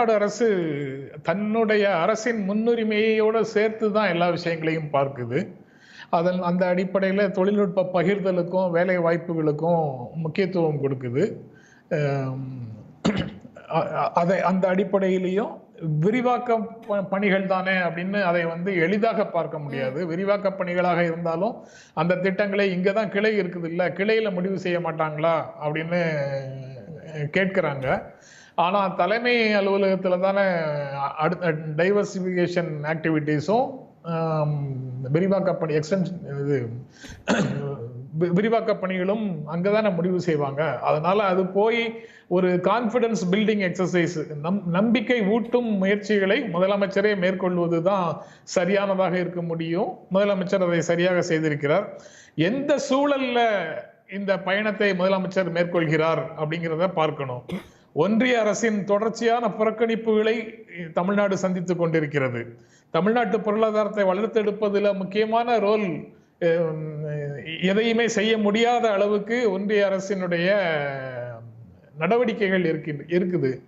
தமிழ்நாடு அரசு தன்னுடைய அரசின் முன்னுரிமையோடு சேர்த்து தான் எல்லா விஷயங்களையும் பார்க்குது. அதன் அந்த அடிப்படையில் தொழில்நுட்ப பகிர்தலுக்கும் வேலை வாய்ப்புகளுக்கும் முக்கியத்துவம் கொடுக்குது. அதை அந்த அடிப்படையிலையும் விரிவாக்க ப- பணிகள் தானே அப்படின்னு அதை வந்து எளிதாக பார்க்க முடியாது. விரிவாக்க பணிகளாக இருந்தாலும் அந்த திட்டங்களை இங்கே தான் கிளை இருக்குது இல்லை கிளையில் முடிவு செய்ய மாட்டாங்களா அப்படின்னு கேட்குறாங்க கேட்கிறாங்க. ஆனா தலைமை அலுவலகத்துல தானே அடுத்த டைவர்சிபிகேஷன் ஆக்டிவிட்டீஸும் விரிவாக்க பணி எக்ஸ்டென்ஷன் இது விரிவாக்க பணிகளும் அங்கதானே முடிவு செய்வாங்க. அதனால அது போய் ஒரு கான்பிடன்ஸ் பில்டிங் எக்ஸசைஸ் நம் நம்பிக்கை ஊட்டும் முயற்சிகளை முதலமைச்சரே மேற்கொள்வது தான் சரியானதாக இருக்க முடியும். முதலமைச்சர் அதை சரியாக செய்திருக்கிறார். எந்த சூழல்ல இந்த பயணத்தை முதலமைச்சர் மேற்கொள்கிறார் அப்படிங்கிறத பார்க்கணும். ஒன்றிய அரசின் தொடர்ச்சியான புறக்கணிப்புகளை தமிழ்நாடு சந்தித்துக் கொண்டிருக்கிறது. தமிழ்நாட்டு பொருளாதாரத்தை வளர்த்தெடுப்பதில் முக்கியமான ரோல் எதையுமே செய்ய முடியாத அளவுக்கு ஒன்றிய அரசினுடைய நடவடிக்கைகள் இருக்கின்ற இருக்குது.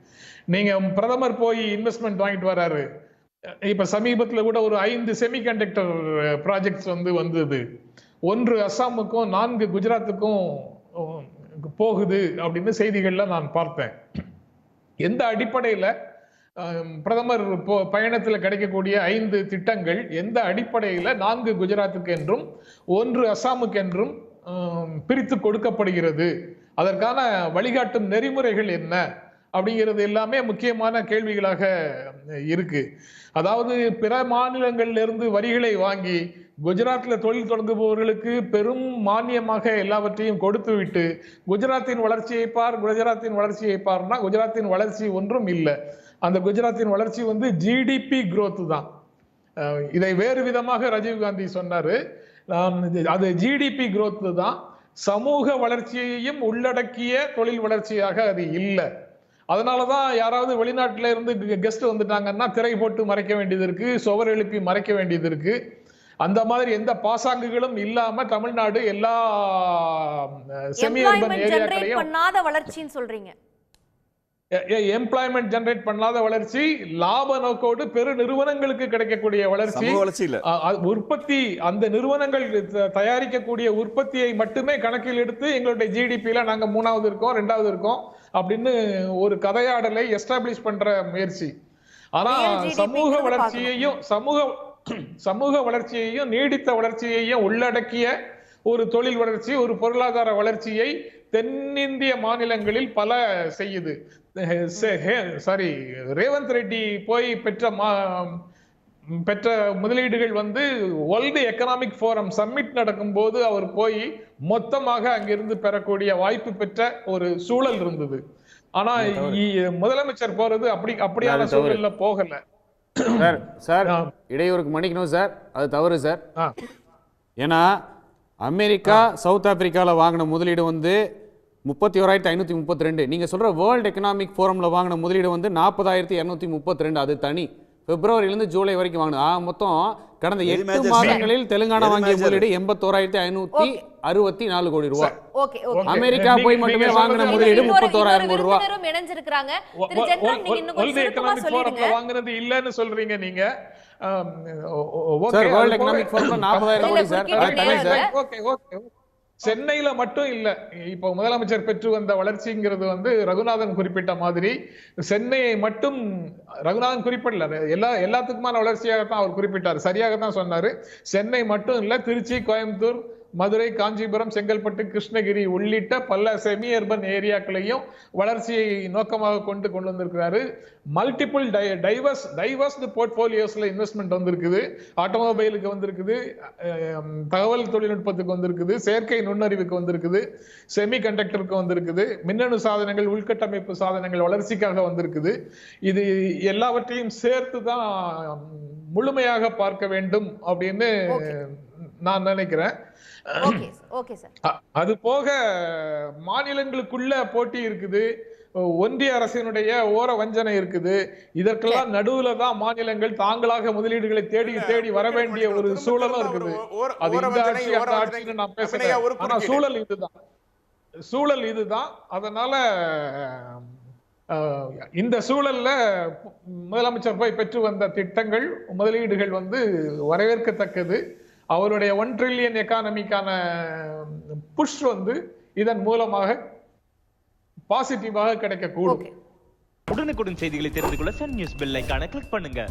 நீங்க பிரதமர் போய் இன்வெஸ்ட்மெண்ட் வாங்கிட்டு வராரு. இப்ப சமீபத்துல கூட ஒரு ஐந்து செமிகண்டக்டர் ப்ராஜெக்ட்ஸ் வந்து வந்தது. ஒன்று அஸ்ஸாமுக்கும் நான்கு குஜராத்துக்கும் போகுது அப்படின்னு செய்திகள்ல நான் பார்த்தேன். எந்த அடிப்படையில பிரதமர் போ- பயணத்துல கிடைக்கக்கூடிய ஐந்து திட்டங்கள் எந்த அடிப்படையில நான்கு குஜராத்துக்கு என்றும் ஒன்று அஸ்ஸாமுக்கு என்றும் பிரித்து கொடுக்கப்படுகிறது. அதற்கான வழிகாட்டும் நெறிமுறைகள் என்ன? அப்படிங்கிறது எல்லாமே முக்கியமான கேள்விகளாக இருக்கு. அதாவது பிற மாநிலங்கள்ல இருந்து வரிகளை வாங்கி குஜராத்தில் தொழில் தொடங்குபவர்களுக்கு பெரும் மானியமாக எல்லாவற்றையும் கொடுத்து விட்டு குஜராத்தின் வளர்ச்சியை பார் குஜராத்தின் வளர்ச்சியை பார்னா குஜராத்தின் வளர்ச்சி ஒன்றும் இல்லை. அந்த குஜராத்தின் வளர்ச்சி வந்து ஜிடிபி குரோத் தான். இதை வேறு விதமாக ராஜீவ் காந்தி சொன்னாரு. அது ஜிடிபி குரோத் தான். சமூக வளர்ச்சியையும் உள்ளடக்கிய தொழில் வளர்ச்சியாக அது இல்லை. அதனாலதான் யாராவது வெளிநாட்டுல இருந்து கெஸ்ட் வந்துட்டாங்கன்னா திரை போட்டு மறைக்க வேண்டியது இருக்கு சுவர் எழுப்பி மறைக்க வேண்டியது இருக்கு. அந்த மாதிரி எந்த பாசாங்குகளும் இல்லாம தமிழ்நாடு எல்லா செமி அர்பன் ஏரியாக்களையும் பண்ணாத வளர்ச்சின்னு சொல்றீங்க. எம்ப்ளாய்மெண்ட் ஜெனரேட் பண்ணாத வளர்ச்சி லாப நோக்கோடு பெரு நிறுவனங்களுக்கு கிடைக்கக்கூடிய வளர்ச்சி. சமூக வளர்ச்சி இல்ல. அ- அ- உற்பத்தி அந்த நிறுவனங்கள் தயாரிக்கக்கூடிய உற்பத்தியை மட்டுமே கணக்கில் எடுத்து எங்களுடைய ஜிடிபியில நாங்க மூணாவது இருக்கோம் ரெண்டாவது இருக்கோம் அப்படின்னு ஒரு கதையாடலை எஸ்டாப்ளிஷ் பண்ற முயற்சி. ஆனா சமூக வளர்ச்சியையும் சமூக சமூக வளர்ச்சியையும் நீடித்த வளர்ச்சியையும் உள்ளடக்கிய ஒரு தொழில் வளர்ச்சி ஒரு பொருளாதார வளர்ச்சியை தென்னிந்திய மாநிலங்களில் பல செய்யுது. சாரி ரேவந்த் ரெட்டி போய் பெற்ற மா பெற்ற முதலீடுகள் வந்து வேர்ல்டு எக்கனாமிக் ஃபோரம் சம்மிட் நடக்கும்போது அவர் போய் மொத்தமாக அங்கிருந்து பெறக்கூடிய வாய்ப்பு பெற்ற ஒரு சூழல் இருந்தது. ஆனா முதலமைச்சர் போறது அப்படி அப்படியான. சூழல்ல போகல. Sir sir. இடையூறுக்கு மன்னிக்கணும் சார். அது தவறு சார். ஏன்னா அமெரிக்கா சவுத் ஆப்பிரிக்காவில் வாங்கின முதலீடு வந்து முப்பத்தி ஓராயிரத்தி ஐநூற்றி முப்பத்தி ரெண்டு நீங்கள் சொல்கிற வேர்ல்டு எக்கனாமிக் ஃபோரமில் வாங்கின முதலீடு வந்து நாற்பதாயிரத்தி இரநூத்தி முப்பத்தி ரெண்டு அது தனி. பிப்ரவரியிலேருந்து ஜூலை வரைக்கும் வாங்கினது. ஆ மொத்தம் கடந்த எட்டு? மாதங்களில் தெலுங்கானா வாங்கிய? முதலீடு எண்பத்தோராயிரத்தி ஐநூற்றி அறுபத்தி நாலு கோடி ரூபா. ஓகே ஓகே அமெரிக்கா போய் மட்டுமே வாங்கின முதலீடு முப்பத்தோராயிரம் கோடி ரூபா. விருந்தினரும் இணைஞ்சிருக்கிறாங்க. ஒ- திரு ஒ- ஜென்ராம் ஒ- நீங்க இன்னும் கொஞ்சம் வேர்ல்டு சுருக்கமா எக்கனாமிக் ஃபோரம்ல சொல்லிடுங்க. வாங்குனது இல்லைன்னு சொல்றீங்க நீங்க. சென்னையில மட்டும் இல்ல. இப்போ முதலமைச்சர் பெற்று வந்த வளர்ச்சிங்கிறது வந்து ரகுநாதன் குறிப்பிட்ட மாதிரி சென்னையை மட்டும் ரகுநாதன் குறிப்பிடல. எல்லா எல்லாத்துக்குமான வளர்ச்சியாகத்தான் அவர் குறிப்பிட்டார். சரியாக தான் சொன்னாரு. சென்னை மட்டும் இல்ல திருச்சி கோயம்புத்தூர் மதுரை காஞ்சிபுரம் செங்கல்பட்டு கிருஷ்ணகிரி உள்ளிட்ட பல செமி அர்பன் ஏரியாக்களையும் வளர்ச்சியை நோக்கமாக கொண்டு கொண்டு வந்திருக்கிறாரு. மல்டிபிள் டைவர்ஸ் டைவர்ஸ்டு போர்ட்போலியோஸ்ல இன்வெஸ்ட்மெண்ட் வந்திருக்குது. ஆட்டோமொபைலுக்கு வந்திருக்குது. தகவல் தொழில்நுட்பத்துக்கு வந்திருக்குது. செயற்கை நுண்ணறிவுக்கு வந்திருக்குது. செமி கண்டக்டருக்கு வந்திருக்குது. மின்னணு சாதனங்கள் உள்கட்டமைப்பு சாதனங்கள் வளர்ச்சிக்காக வந்திருக்குது. இது எல்லாவற்றையும் சேர்த்து தான் முழுமையாக பார்க்க வேண்டும் அப்படின்னு நான் நினைக்கிறேன். Okay okay sir. அ- அது போக மாநிலங்களுக்குள்ள போட்டி இருக்குது. ஒன்றிய அரசினுடைய ஓர வஞ்சனை இருக்குது. இதற்கெல்லாம் நடுவுல தான் மாநிலங்கள் தாங்களாக முதலீடுகளை தேடி தேடி வர வேண்டிய ஒரு சூழலும் இருக்குது. அது இந்த ஆட்சி அந்த ஆட்சின்னு நான் பேசுறேன். ஆனா சூழல் இதுதான். சூழல் இதுதான். அதனால இந்த சூழல்ல முதலமைச்சர் போய் பெற்று வந்த திட்டங்கள் முதலீடுகள் வந்து வரவேற்கத்தக்கது. அவருடைய ஒன் ட்ரில்லியன் எக்கானமிக்கான புஷ் வந்து இதன் மூலமாக பாசிட்டிவாக கிடைக்கக்கூடும். உடனுக்குடன் செய்திகளை தெரிந்து கொள்ள சன் நியூஸ் பெல் ஐக்கான கிளிக் பண்ணுங்க.